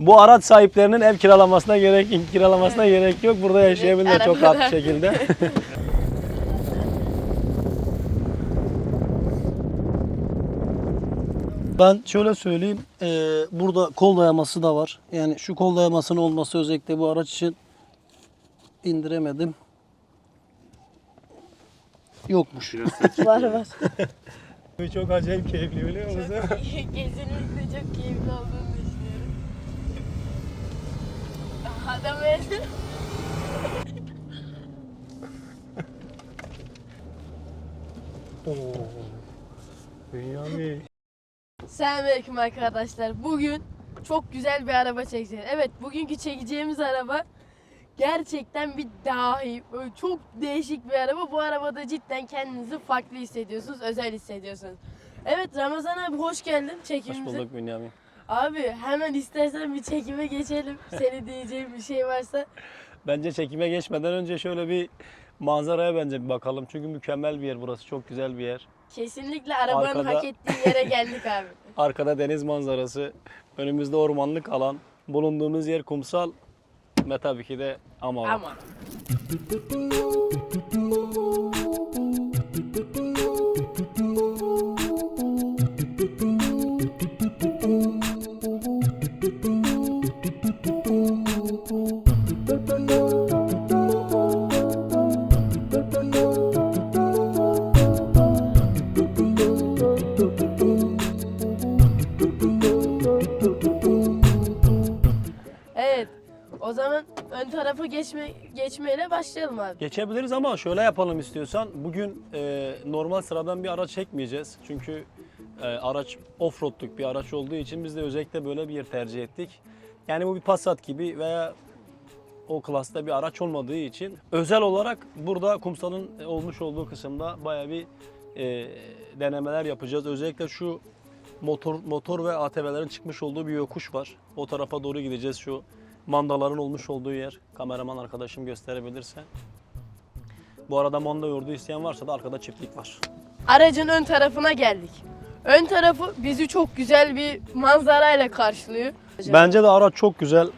Bu araç sahiplerinin ev kiralamasına gerek kiralamasına gerek yok. Burada yaşayabilirler çok rahat bir şekilde. Ben şöyle söyleyeyim, eee, burada kol dayaması da var. Yani şu kol dayamasının olması özellikle bu araç için indiremedim. Yokmuş. var var. Çok acayip keyifli biliyor musun? Kesinlikle çok keyifli olduğunu düşünüyorum. Adam. Oo. Bünyamin. Selamünaleyküm arkadaşlar. Bugün çok güzel bir araba çekeceğiz. Evet bugünkü çekeceğimiz araba gerçekten bir dahi. Böyle çok değişik bir araba. Bu arabada cidden kendinizi farklı hissediyorsunuz, özel hissediyorsunuz. Evet Ramazan abi hoş geldin Hoş çekimimize. bulduk Bünyamin. Abi hemen istersen bir çekime geçelim. Seni diyeceğim bir şey varsa. Bence çekime geçmeden önce şöyle bir manzaraya bence bir bakalım. Çünkü mükemmel bir yer burası. Çok güzel bir yer. Kesinlikle arabanın Arkada- hak ettiği yere geldik abi. Arkada deniz manzarası. Önümüzde ormanlık alan. Bulunduğumuz yer kumsal. Ve tabii ki de ama. Ama. Tarafa geçme geçmeyle başlayalım abi. Geçebiliriz ama şöyle yapalım istiyorsan. Bugün e, normal sıradan bir araç çekmeyeceğiz. Çünkü e, araç offroadluk bir araç olduğu için biz de özellikle böyle bir yer tercih ettik. Yani bu bir Passat gibi veya o klasta bir araç olmadığı için özel olarak burada kumsalın olmuş olduğu kısımda baya bir e, denemeler yapacağız. Özellikle şu motor motor ve ATV'lerin çıkmış olduğu bir yokuş var. O tarafa doğru gideceğiz şu mandaların olmuş olduğu yer. Kameraman arkadaşım gösterebilirse. Bu arada manda yoğurdu isteyen varsa da arkada çiftlik var. Aracın ön tarafına geldik. Ön tarafı bizi çok güzel bir manzarayla karşılıyor. Bence de araç çok güzel.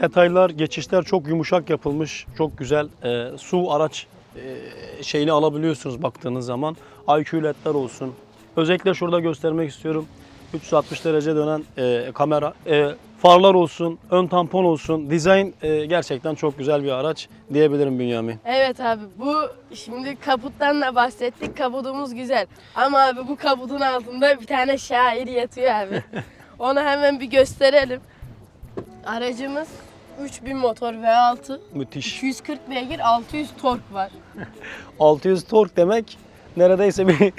Detaylar, geçişler çok yumuşak yapılmış. Çok güzel. Ee, su araç e, şeyini alabiliyorsunuz baktığınız zaman. IQ ledler olsun. Özellikle şurada göstermek istiyorum. 360 derece dönen e, kamera. E, farlar olsun, ön tampon olsun. Dizayn e, gerçekten çok güzel bir araç diyebilirim Bünyamin. Evet abi bu şimdi kaputtan da bahsettik. Kaputumuz güzel. Ama abi bu kaputun altında bir tane şair yatıyor abi. Onu hemen bir gösterelim. Aracımız 3000 motor V6. Müthiş. 240 beygir 600 tork var. 600 tork demek neredeyse bir,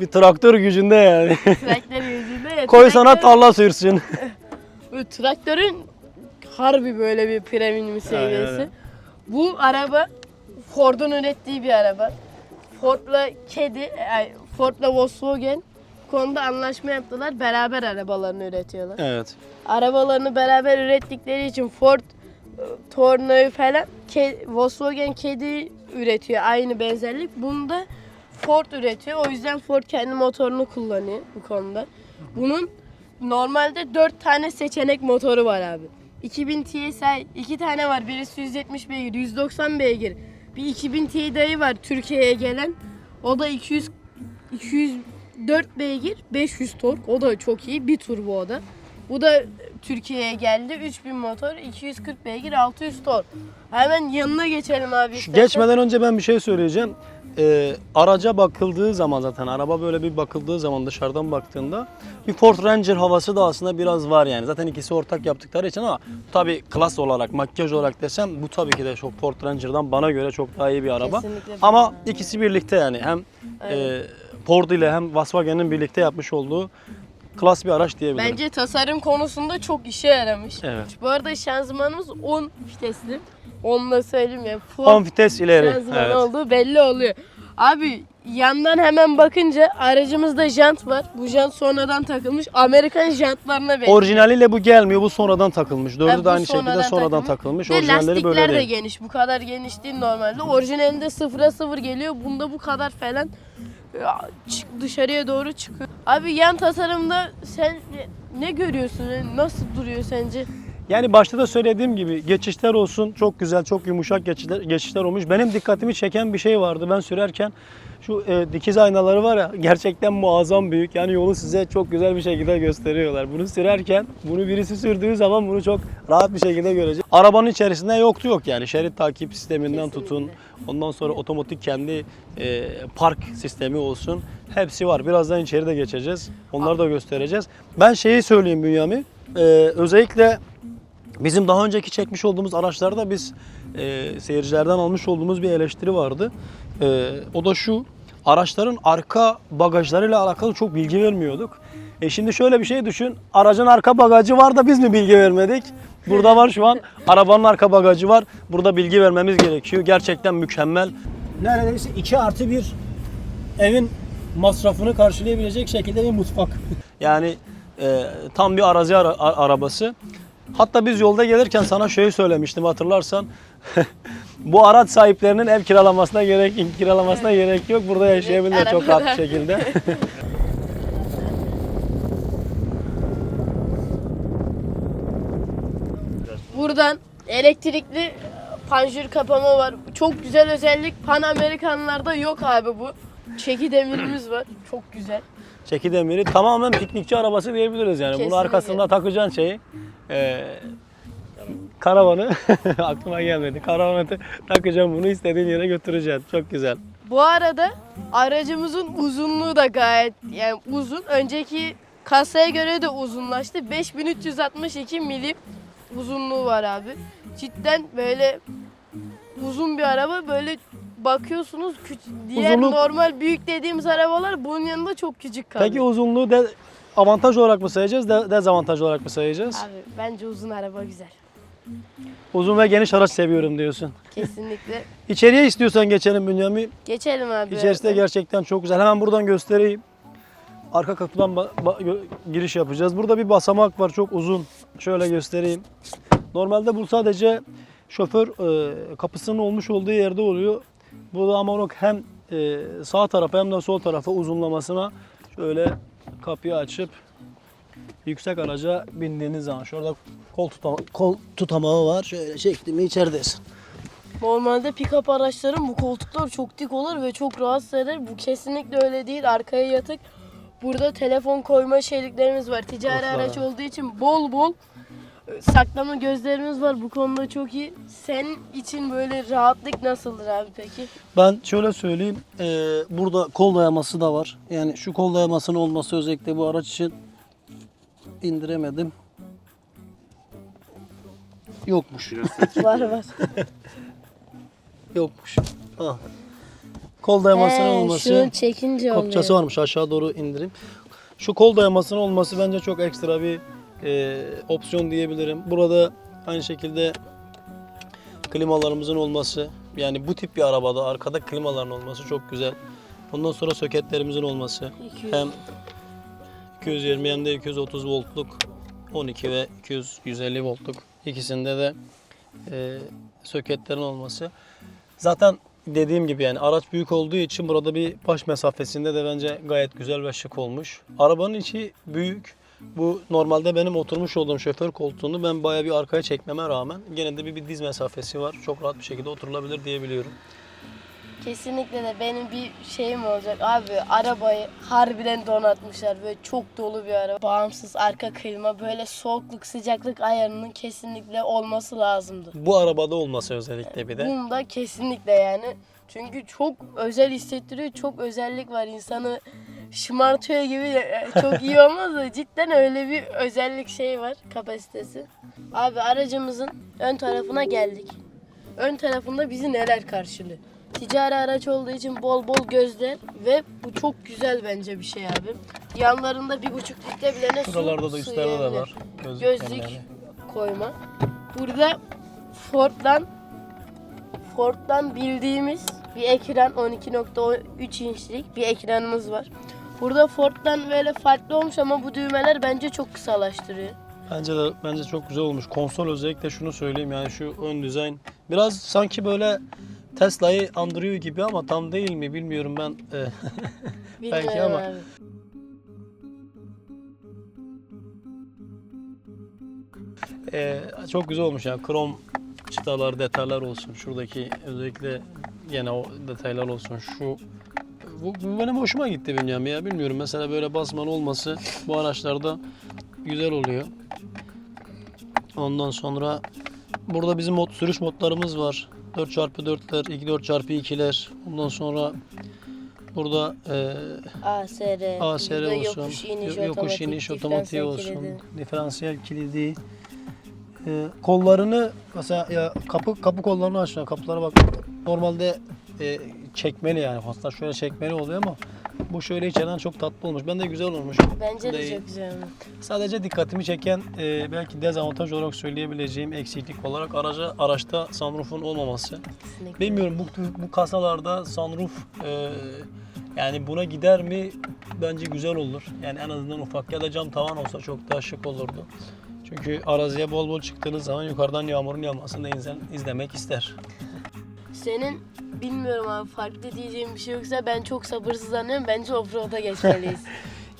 bir traktör gücünde yani. Traktör yüzünde ya. Koy sana tarla sürsün. Bu traktörün harbi böyle bir premium seviyesi. Bu araba Ford'un ürettiği bir araba. Ford'la kedi, ay, Ford'la Volkswagen konuda anlaşma yaptılar. Beraber arabalarını üretiyorlar. Evet. Arabalarını beraber ürettikleri için Ford e, Tornado falan ke, Volkswagen kedi üretiyor. Aynı benzerlik. Bunu da Ford üretiyor. O yüzden Ford kendi motorunu kullanıyor bu konuda. Bunun normalde 4 tane seçenek motoru var abi. 2000 TSI iki tane var. Birisi 170 beygir, 190 beygir. Bir 2000 TDI var Türkiye'ye gelen. O da 200 204 beygir, 500 tork. O da çok iyi. Bir turbo o da. Bu da Türkiye'ye geldi. 3000 motor, 240 beygir, 600 tork. Hemen yanına geçelim abi. İstersen. Geçmeden önce ben bir şey söyleyeceğim. Ee, araca bakıldığı zaman zaten araba böyle bir bakıldığı zaman dışarıdan baktığında bir Ford Ranger havası da aslında biraz var yani. Zaten ikisi ortak yaptıkları için ama tabii klas olarak, makyaj olarak desem bu tabii ki de çok Ford Ranger'dan bana göre çok daha iyi bir araba. Kesinlikle. Ama ikisi birlikte yani hem Evet. e, Ford ile hem Volkswagen'in birlikte yapmış olduğu klas bir araç diyebilirim. Bence tasarım konusunda çok işe yaramış. Evet. Bu arada şanzımanımız 10 vitesli. Onu da söyleyeyim ya. Ford 10 vites ileri. şanzıman Evet. olduğu belli oluyor. Abi yandan hemen bakınca aracımızda jant var. Bu jant sonradan takılmış. Amerikan jantlarına benziyor. Orijinaliyle bu gelmiyor. Bu sonradan takılmış. Dördü Ha, de aynı şekilde sonradan takılmış. Ve Orijinalleri lastikler böyle de değil. geniş. Bu kadar geniş değil normalde. Orijinalinde sıfıra sıfır geliyor. Bunda bu kadar falan ya, çık- dışarıya doğru çıkıyor. Abi yan tasarımda sen ne- ne görüyorsun? Nasıl duruyor sence? Yani başta da söylediğim gibi geçişler olsun çok güzel, çok yumuşak geçişler, geçişler olmuş. Benim dikkatimi çeken bir şey vardı. Ben sürerken şu e, dikiz aynaları var ya gerçekten muazzam büyük. Yani yolu size çok güzel bir şekilde gösteriyorlar. Bunu sürerken bunu birisi sürdüğü zaman bunu çok rahat bir şekilde görecek. Arabanın içerisinde yoktu yok yani şerit takip sisteminden tutun. Kesinlikle. Ondan sonra otomatik kendi e, park sistemi olsun. Hepsi var. Birazdan içeri de geçeceğiz. Onları da göstereceğiz. Ben şeyi söyleyeyim Bünyami. E, özellikle bizim daha önceki çekmiş olduğumuz araçlarda biz e, seyircilerden almış olduğumuz bir eleştiri vardı. E, o da şu. Araçların arka bagajlarıyla alakalı çok bilgi vermiyorduk. E şimdi şöyle bir şey düşün. Aracın arka bagajı var da biz mi bilgi vermedik? Burada var şu an. Arabanın arka bagajı var. Burada bilgi vermemiz gerekiyor. Gerçekten mükemmel. Neredeyse 2 artı bir evin masrafını karşılayabilecek şekilde bir mutfak. Yani e, tam bir arazi ara- arabası. Hatta biz yolda gelirken sana şeyi söylemiştim hatırlarsan. Bu araç sahiplerinin ev kiralamasına gerek kiralamasına gerek yok. Burada yaşayabilirler çok rahat bir şekilde. Buradan elektrikli panjur kapama var. Çok güzel özellik. Pan Amerikanlarda yok abi bu. Çeki demirimiz var. Çok güzel. Çeki demiri tamamen piknikçi arabası diyebiliriz yani. Bunun Kesinlikle. arkasında takacağın şeyi e, karavanı aklıma gelmedi. Karavanı ta- takacağım bunu istediğin yere götüreceksin. Çok güzel. Bu arada aracımızın uzunluğu da gayet yani uzun. Önceki kasaya göre de uzunlaştı. 5362 milim uzunluğu var abi. Cidden böyle uzun bir araba böyle bakıyorsunuz küç- diğer Uzunluk- normal büyük dediğimiz arabalar bunun yanında çok küçük kalıyor. Peki uzunluğu de, avantaj olarak mı sayacağız, de, dezavantaj olarak mı sayacağız? Abi bence uzun araba güzel. Uzun ve geniş araç seviyorum diyorsun. Kesinlikle. İçeriye istiyorsan geçelim Bünyamin. Geçelim abi. İçerisi de gerçekten çok güzel. Hemen buradan göstereyim. Arka kapıdan ba- ba- gö- giriş yapacağız. Burada bir basamak var çok uzun. Şöyle göstereyim. Normalde bu sadece şoför e, kapısının olmuş olduğu yerde oluyor. Burada Amarok hem e, sağ tarafa hem de sol tarafa uzunlamasına şöyle kapıyı açıp yüksek araca bindiğiniz zaman şurada kol, tutama, kol tutamağı var. Şöyle çektim içeridesin. Normalde pick-up araçların bu koltuklar çok dik olur ve çok rahatsız eder. Bu kesinlikle öyle değil. Arkaya yatık. Burada telefon koyma şeyliklerimiz var. Ticari Of, araç olduğu için bol bol saklama gözlerimiz var. Bu konuda çok iyi. Senin için böyle rahatlık nasıldır abi peki? Ben şöyle söyleyeyim, eee, burada kol dayaması da var. Yani şu kol dayamasının olması özellikle bu araç için indiremedim. Yokmuş. var var. Yokmuş. Ah. Kol dayamasının olması. Şunu çekince Kopçası oluyor. varmış aşağı doğru indireyim. Şu kol dayamasının olması bence çok ekstra bir e, opsiyon diyebilirim. Burada aynı şekilde klimalarımızın olması yani bu tip bir arabada arkada klimaların olması çok güzel. Ondan sonra soketlerimizin olması 200. hem 220 hem de 230 voltluk 12 ve 200 150 voltluk ikisinde de e, soketlerin olması. Zaten dediğim gibi yani araç büyük olduğu için burada bir baş mesafesinde de bence gayet güzel ve şık olmuş. Arabanın içi büyük. Bu normalde benim oturmuş olduğum şoför koltuğunu ben bayağı bir arkaya çekmeme rağmen gene de bir, bir diz mesafesi var. Çok rahat bir şekilde oturulabilir diyebiliyorum. Kesinlikle de benim bir şeyim olacak abi arabayı harbiden donatmışlar böyle çok dolu bir araba. Bağımsız arka klima böyle soğukluk sıcaklık ayarının kesinlikle olması lazımdı. Bu arabada olması özellikle bir de. Bunda kesinlikle yani. Çünkü çok özel hissettiriyor. Çok özellik var. insanı şımartıyor gibi de- çok iyi olmaz da cidden öyle bir özellik şey var kapasitesi. Abi aracımızın ön tarafına geldik. Ön tarafında bizi neler karşılıyor? Ticari araç olduğu için bol bol gözler ve bu çok güzel bence bir şey abi. Yanlarında bir buçuk litre bile ne su Şuralarda da üstlerde de var. Gözlük Gözlük kenarı. koyma. Burada Ford'dan Ford'dan bildiğimiz bir ekran 12.3 inçlik bir ekranımız var. Burada Ford'dan böyle farklı olmuş ama bu düğmeler bence çok kısalaştırıyor. Bence de bence çok güzel olmuş. Konsol özellikle şunu söyleyeyim yani şu ön dizayn biraz sanki böyle Tesla'yı andırıyor gibi ama tam değil mi bilmiyorum ben. Ee, Belki Bilmiyorum ama- abi. Ee, çok güzel olmuş yani krom çıtalar, detaylar olsun. Şuradaki özellikle yine o detaylar olsun. Şu bu, bu benim hoşuma gitti benim ya. Bilmiyorum mesela böyle basman olması bu araçlarda güzel oluyor. Ondan sonra burada bizim mod, sürüş modlarımız var. 4x4'ler, 2-4x2'ler. Ondan sonra burada e, ASR, ASR olsun, yokuş iniş, yo- yokuş otomatik, iniş otomatiği olsun, kilidi. diferansiyel kilidi. Ee, kollarını mesela ya kapı kapı kollarını açıyor. Kapılara bak. Normalde e, çekmeli yani. Aslında şöyle çekmeli oluyor ama bu şöyle içeriden çok tatlı olmuş. Ben de güzel olmuş. Bence de Değil. çok güzel olmuş. Sadece dikkatimi çeken e, belki dezavantaj olarak söyleyebileceğim eksiklik olarak araca araçta sunroof'un olmaması. Kesinlikle. Bilmiyorum bu bu kasalarda sunroof e, yani buna gider mi? Bence güzel olur. Yani en azından ufak ya da cam tavan olsa çok daha şık olurdu. Çünkü araziye bol bol çıktığınız zaman yukarıdan yağmurun yağmasını da insan izlemek ister. Senin bilmiyorum abi farklı diyeceğim bir şey yoksa ben çok sabırsızlanıyorum. Bence offroad'a geçmeliyiz.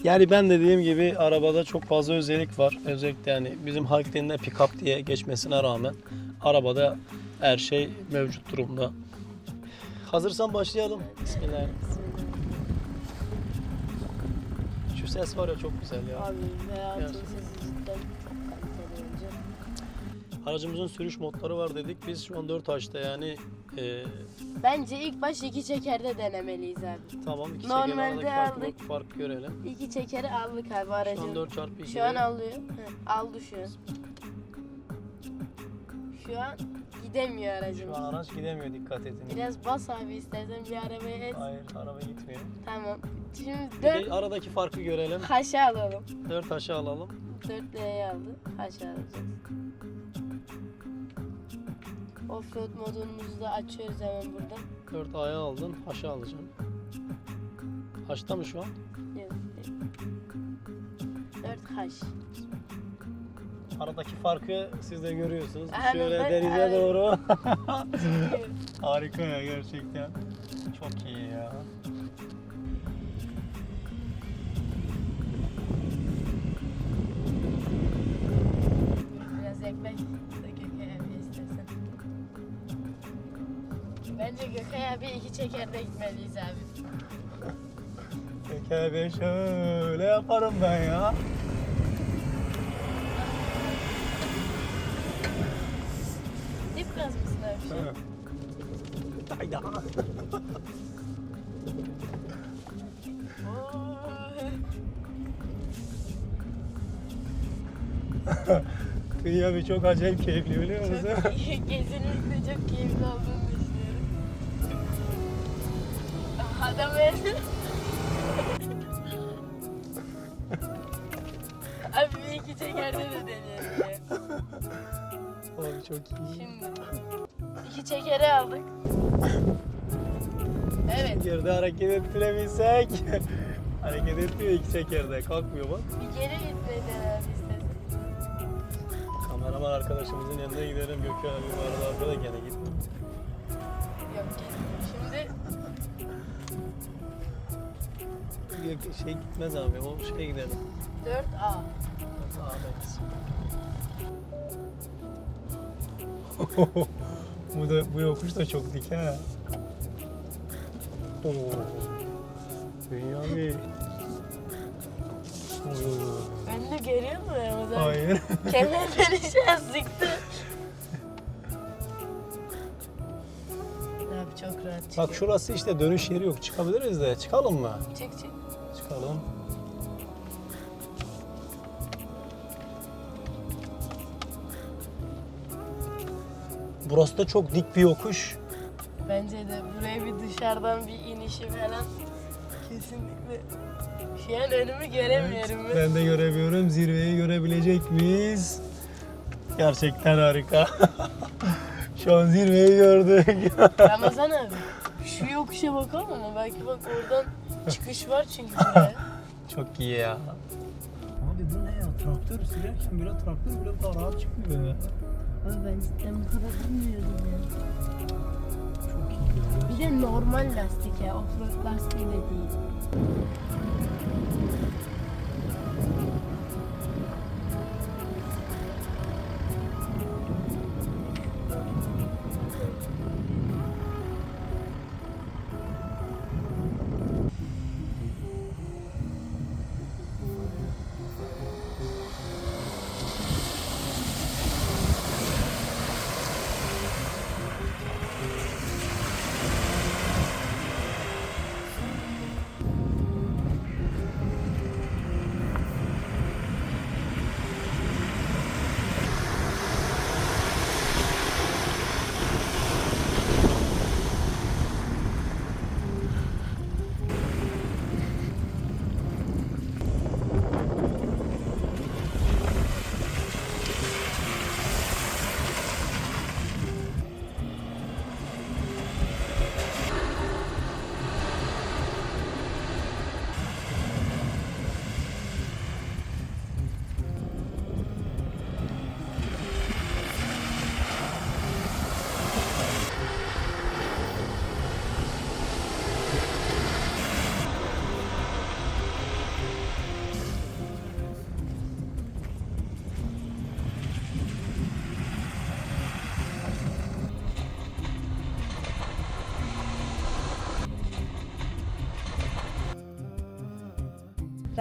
Yani ben de dediğim gibi arabada çok fazla özellik var. Özellikle yani bizim halk dilinde pick-up diye geçmesine rağmen arabada her şey mevcut durumda. Hazırsan başlayalım. Bismillahirrahmanirrahim. Şu ses var ya çok güzel ya. abi hayatın Gerçekten. sesi cidden. Aracımızın sürüş modları var dedik. Biz şu an 4 açta yani e, Bence ilk baş iki çekerde denemeliyiz abi. tamam iki Normalde çeker aradaki farkı, aldık. fark görelim. İki çekeri aldık abi Şu an aracın. 4 çarpı 2. Şu an alıyor. Hı, aldı şu an. Şu an gidemiyor aracımız. Şu an araç gidemiyor dikkat edin. Biraz bas abi istersen bir arabaya et. Hayır araba gitmiyor. Tamam. Şimdi Bir dört aradaki farkı görelim. haşa alalım. 4 aşağı alalım. Dört L'yi aldı. Haşa alacağız. Offroad modumuzu da açıyoruz hemen burada. 4 A'ya aldın. Haşa alacaksın. Haşta mı şu an? Yok, değil. Dört haş. Aradaki farkı siz de görüyorsunuz. Aynen, Şöyle ben- denize aynen. doğru. Harika ya gerçekten. Çok iyi ya. Biraz ekmek Bence Gökay abi iki çekerde gitmeliyiz abi. Peki abi şöyle yaparım ben ya. Dip gaz mısın abi şu an? Hayda. Oo. Dünya bir çok acayip keyifli biliyor musun? Çok iyi. Kesinlikle çok keyifli olduğunu Abi bir iki çekerde de deneyelim. Abi çok iyi. Şimdi iki çekeri aldık. Evet. Geride hareket ettirebilsek. hareket etmiyor iki çekerde. Kalkmıyor bak. Bir geri gitmeyi abi istersen. Kameraman arkadaşımızın yanına gidelim. Gökhan abi bu arada arkada da gene gitti. Şey gitmez abi. O şeye gidelim. 4A. Sağdayız. bu da bu yokuş da çok dik ha. Oo. Dünya bir. Oo. Ben de görüyor musun Ramazan? Hayır. An sıktı. Abi çok rahat çıkıyor. Bak şurası işte dönüş yeri yok. Çıkabiliriz de. Çıkalım mı? Çık çık. Çıkalım. Burası da çok dik bir yokuş. Bence de buraya bir dışarıdan bir inişi falan kesinlikle. Şu an önümü göremiyorum ben. Ben de göremiyorum. Zirveyi görebilecek miyiz? Gerçekten harika. Şu an zirveyi gördük. Ramazan abi şu yokuşa bakalım mı? Belki bak oradan çıkış var çünkü buraya. Çok iyi ya. Abi bu ne ya? Traktör sürerken bile traktör bile daha rahat çıkıyor ya. Abi ben cidden bu kadar bilmiyordum ya. Çok iyi ya. Bir de normal lastik ya, offroad lastiği de değil.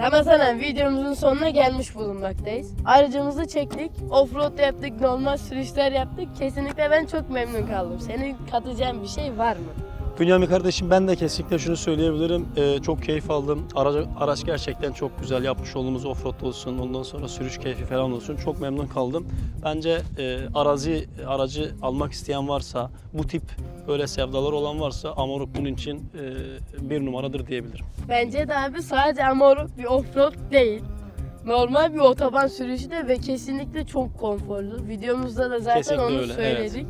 Ramazan abi videomuzun sonuna gelmiş bulunmaktayız. Aracımızı çektik. Offroad yaptık, normal sürüşler yaptık. Kesinlikle ben çok memnun kaldım. Senin katacağın bir şey var mı? Bünyamin kardeşim ben de kesinlikle şunu söyleyebilirim. Ee, çok keyif aldım. Araç, araç gerçekten çok güzel yapmış olduğumuz offroad olsun, ondan sonra sürüş keyfi falan olsun. Çok memnun kaldım. Bence e, arazi aracı almak isteyen varsa, bu tip böyle sevdalar olan varsa Amarok bunun için e, bir numaradır diyebilirim. Bence de abi sadece Amarok bir offroad değil. Normal bir otoban sürüşü de ve kesinlikle çok konforlu. Videomuzda da zaten Kesinlikle onu öyle, söyledik.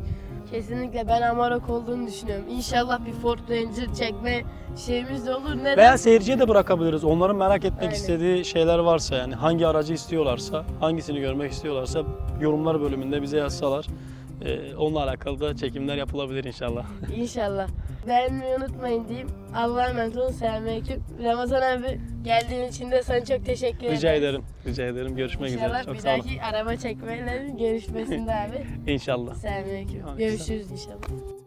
Kesinlikle ben Amarok olduğunu düşünüyorum. İnşallah bir Ford Ranger çekme şeyimiz de olur. Neden? Veya seyirciye de bırakabiliriz. Onların merak etmek Aynen. istediği şeyler varsa yani hangi aracı istiyorlarsa, hangisini görmek istiyorlarsa yorumlar bölümünde bize yazsalar. E, onunla alakalı da çekimler yapılabilir inşallah. İnşallah. Beğenmeyi unutmayın diyeyim. Allah'a emanet olun. Selamünaleyküm. Ramazan abi geldiğin için de sana çok teşekkür ederim. Rica ederim. Rica ederim. Görüşmek üzere. İnşallah Çok bir sağ olun. dahaki araba çekmeyle görüşmesinde abi. İnşallah. Selamünaleyküm. Aleyküm Görüşürüz inşallah.